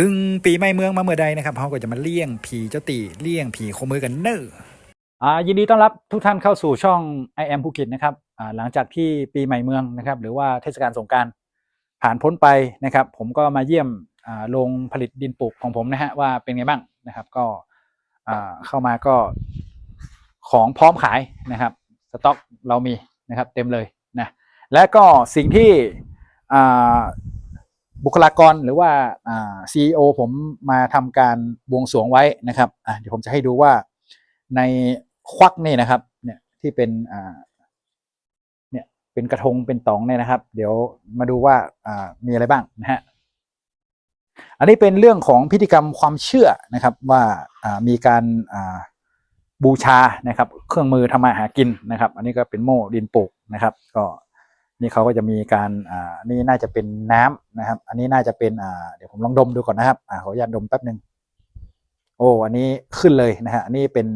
ถึงปีใหม่เมืองมาเมื่อใดนะครับเขาก็จะมาเลี่ยงผีเจ้าตีเลี่ยงผีโคมือกันเนออ่ายินดีต้อนรับทุกท่านเข้าสู่ช่อง I am ภูเก็ตนะครับอ่าหลังจากที่ปีใหม่เมืองนะครับ หรือว่าเทศกาลสงการผ่านพ้นไปนะครับ ผมก็มาเยี่ยมอ่าโรงผลิตดินปลูกของผมนะฮะว่าเป็นไงบ้างนะครับ ก็อ่าเข้ามาก็ของพร้อมขายนะครับสต็อกเรามีนะครับ เต็มเลยนะและก็สิ่งที่อ่า บุคลากรหรือว่าอ่า CEO ผมมาทำการบวงสรวงไว้นะครับเดี๋ยวผมจะให้ดูว่าในควักนี่นะครับเนี่ยที่เป็นเนี่ยเป็นกระทงเป็นตองเนี่ยนะครับ เดี๋ยวมาดูว่ามีอะไรบ้างนะฮะอันนี้เป็นเรื่องของพิธีกรรมความเชื่อนะครับว่ามีการบูชานะครับ เครื่องมือทำมาหากินนะครับ อันนี้ก็เป็นโม่ดินปลูกนะครับ ก็ นี่เขาก็จะมีการอ่านี่น่าจะเป็นน้ำนะครับ อันนี้น่าจะเป็นอ่าเดี๋ยวผมลองดมดูก่อนนะครับอ่าขออนุญาตดมแป๊บหนึ่งโอ้อันนี้ขึ้นเลยนะฮะอันนี้เป็น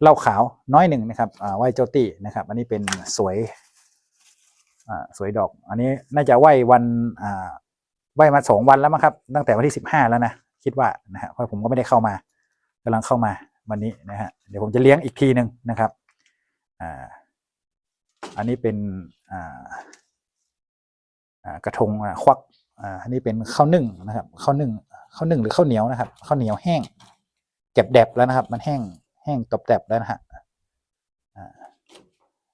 เหล้าขาวน้อยหนึ่งนะครับอ่าไหวเจ้าตี้นะครับ อันนี้เป็นสวยอ่าสวยดอก อันนี้น่าจะไหววันอ่าไหวมาสองวันแล้วมั้งครับ ตั้งแต่วันที่สิบห้าแล้วนะคิดว่านะฮะเพราะผมก็ไม่ได้เข้ามากำลังเข้ามาวันนี้นะฮะเดี๋ยวผมจะเลี้ยงอีกทีหนึ่งนะครับอ่า อันนี้เป็นกระทงควักอันนี้เป็นข้าวนึ่งนะครับข้าวนึ่งข้าวนึ่งหรือข้าวเหนียวนะครับข้าวเหนียวแห้งเก็บแดบแล้วนะครับ มันแห้งแห้งตบแดบแล้วนะฮะ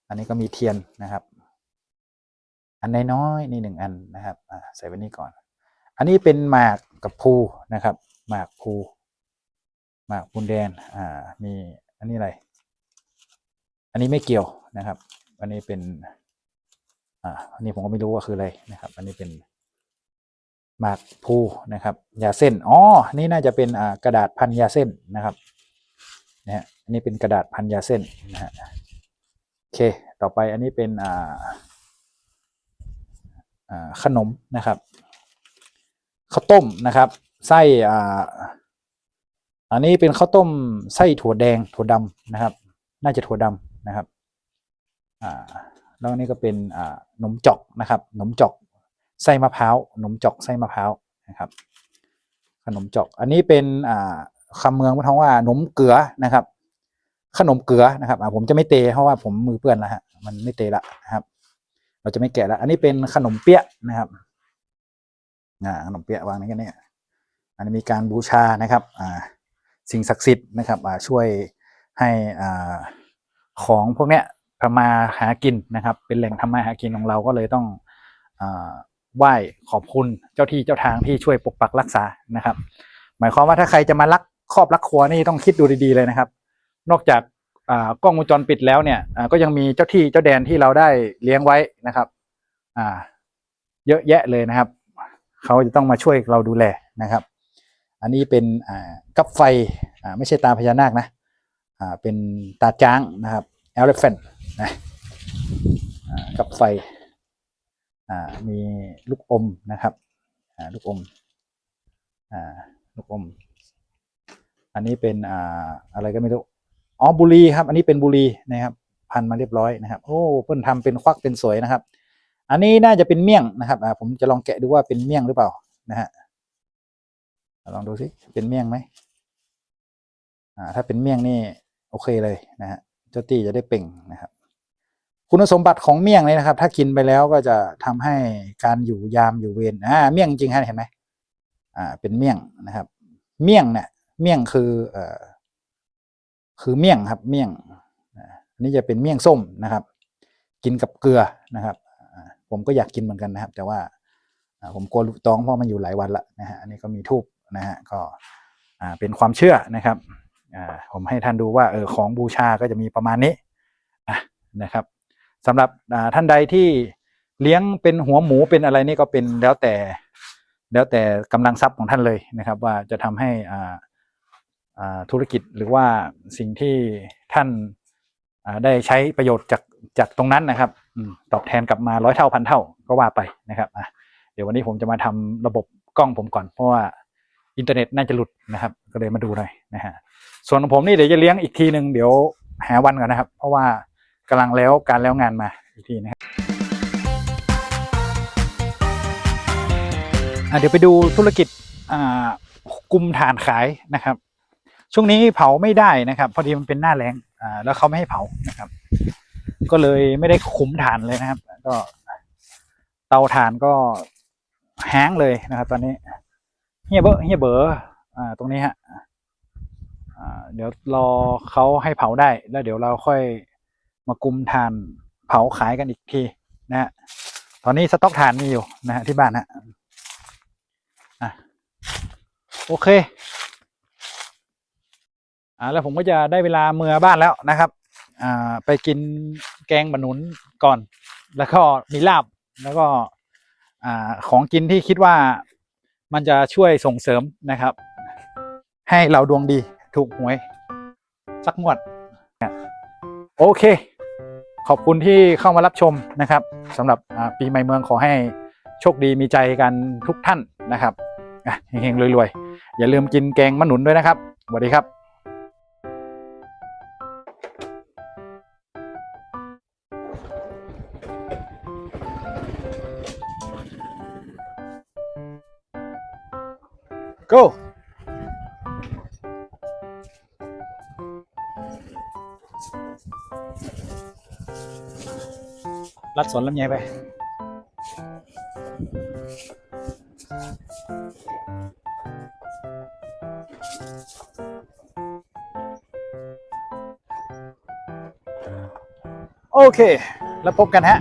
อันนี้ก็มีเทียนนะครับ อันน้อยๆนี่หนึ่งอันนะครับใส่ไว้นี่ก่อน อันนี้เป็นหมากกับภูนะครับ หมากภูหมากปูนแดนอ่ามีอันนี้อะไร อันนี้ไม่เกี่ยวนะครับ อันนี้เป็น อ่าอันนี้ผมก็ไม่รู้ว่าคืออะไรนะครับ อันนี้เป็นหมากภูนะครับ ยาเส้นอ๋อนี่น่าจะเป็นอ่ากระดาษพันยาเส้นนะครับนะฮะอันนี้เป็นกระดาษพันยาเส้นนะฮะโอเค ต่อไปอันนี้เป็นอ่าอ่าขนมนะครับข้าวต้มนะครับไส้อ่าอันนี้เป็นข้าวต้มไส้ถั่วแดงถั่วดำนะครับ น่าจะถั่วดำนะครับ แล้วนนี้ก็เป็นขนมจอกนะครับขนมจอกไส้มะพร้าวขนมจอกไส้มะพร้าวนะครับ ขนมจอก อันนี้เป็นอ่าคำเมืองพุทธว่าขนมเกลือนะครับ ขนมเกลือนะครับผมจะไม่เตะเพราะว่าผมมือเปื้อนแล้วฮะมันไม่เตะละนะครับ เราจะไม่แกะแล้วอันนี้เป็นขนมเปี๊ยะนะครับขนมเปี๊ยะวางนี้กันเนี่ยอันนี้มีการบูชานะครับสิ่งศักดิ์สิทธิ์นะครับช่วยให้อของพวกเนี้ย ทำมาหากินนะครับ เป็นแหล่งทำมาหากินของเราก็เลยต้องอไหว้ขอบคุณเจ้าที่เจ้าทางที่ช่วยปกปักรักษานะครับ หมายความว่าถ้าใครจะมาลักครอบลักครัวนี่ต้องคิดดูดีๆเลยนะครับ นอกจากกล้องวงจรปิดแล้วเนี่ยก็ยังมีเจ้าที่เจ้าแดนที่เราได้เลี้ยงไว้นะครับเยอะแยะเลยนะครับ เขาจะต้องมาช่วยเราดูแลนะครับ อันนี้เป็นกับไฟไม่ใช่ตาพญานาคนะเป็นตาจ้างนะครับ elephant นะกับไฟมีลูกอมนะครับลูกอมอลูกอม อันนี้เป็นอ่าอะไรก็ไม่รู้อ๋อบุรีครับ อันนี้เป็นบุรีนะครับ พันมาเรียบร้อยนะครับ โอ้เพิ่นทำเป็นควักเป็นสวยนะครับ อันนี้น่าจะเป็นเมี่ยงนะครับอ่าผมจะลองแกะดูว่าเป็นเมี่ยงหรือเปล่านะฮะลองดูสิเป็นเมี่ยงไหมอ่าถ้าเป็นเมี่ยงนี่โอเคเลยนะฮะเจ้าตี้จะได้เป่งนะครับ คุณสมบัติของเมี่ยงเนี่ยนะครับ ถ้ากินไปแล้วก็จะทำให้การอยู่ยามอยู่เวรอ่าเมี่ยงจริงฮะเห็นไหมอ่า เป็นเมี่ยงนะครับ เมี่ยงเนี่ยเมี่ยงคือเอ่อคือเมี่ยงครับ เมี่ยงอันนี้จะเป็นเมี่ยงส้มนะครับ กินกับเกลือนะครับผมก็อยากกินเหมือนกันนะครับ แต่ว่าผมกลัวลูกตองเพราะมันอยู่หลายวันละนะฮะอันนี้ก็มีทูบนะฮะก็อ่าเป็นความเชื่อนะครับอ่าผมให้ท่านดูว่าเออของบูชาก็จะมีประมาณนี้นะครับ สำหรับท่านใดที่เลี้ยงเป็นหัวหมูเป็นอะไรนี่ก็เป็นแล้วแต่แล้วแต่กำลังทรัพย์ของท่านเลยนะครับ ว่าจะทำให้อ่าธุรกิจหรือว่าสิ่งที่ท่านได้ใช้ประโยชน์จากจากตรงนั้นนะครับตอบแทนกลับมาร้อยเท่าพันเท่าก็ว่าไปนะครับเดี๋ยววันนี้ผมจะมาทำระบบกล้องผมก่อนเพราะว่าอินเทอร์เน็ตน่าจะหลุดนะครับ ก็เลยมาดูหน่อยนะฮะส่วนของผมนี่เดี๋ยวจะเลี้ยงอีกทีหนึ่งเดี๋ยวหาวันก่อนนะครับ เพราะว่า กำลังแล้วการแล้วงานมาอีกทีนะครับอะเดี๋ยวไปดูธุรกิจอ่ากุมฐานขายนะครับ ช่วงนี้เผาไม่ได้นะครับ พอดีมันเป็นหน้าแล้งอ่าแล้วเขาไม่ให้เผานะครับ ก็เลยไม่ได้คุมฐานเลยนะครับ ก็เตาถ่านก็แห้งเลยนะครับ ตอนนี้เฮียเบอร์เฮียเบอร์อ่าตรงนี้ฮะอ่าเดี๋ยวรอเขาให้เผาได้แล้วเดี๋ยวเราค่อย มากุมถ่านเผาขายกันอีกทีนะฮะตอนนี้สต็อกถ่านมีอยู่นะฮะที่บ้านฮะอะโอเคอ่าแล้วผมก็จะได้เวลาเมื่อบ้านแล้วนะครับอ่าไปกินแกงบะหนุนก่อน แล้วก็มีลาบแล้วก็อ่าของกินที่คิดว่ามันจะช่วยส่งเสริมนะครับ ให้เราดวงดีถูกหวยสักงวด โอเค ขอบคุณที่เข้ามารับชมนะครับสำหรับอ่าปีใหม่เมืองขอให้โชคดีมีใจกันทุกท่านนะครับอะเฮงๆรวยๆ อย่าลืมกินแกงมะหนุนด้วยนะครับสวัสดีครับ go รัดสนลำไยไป โอเค แล้วพบกันฮะ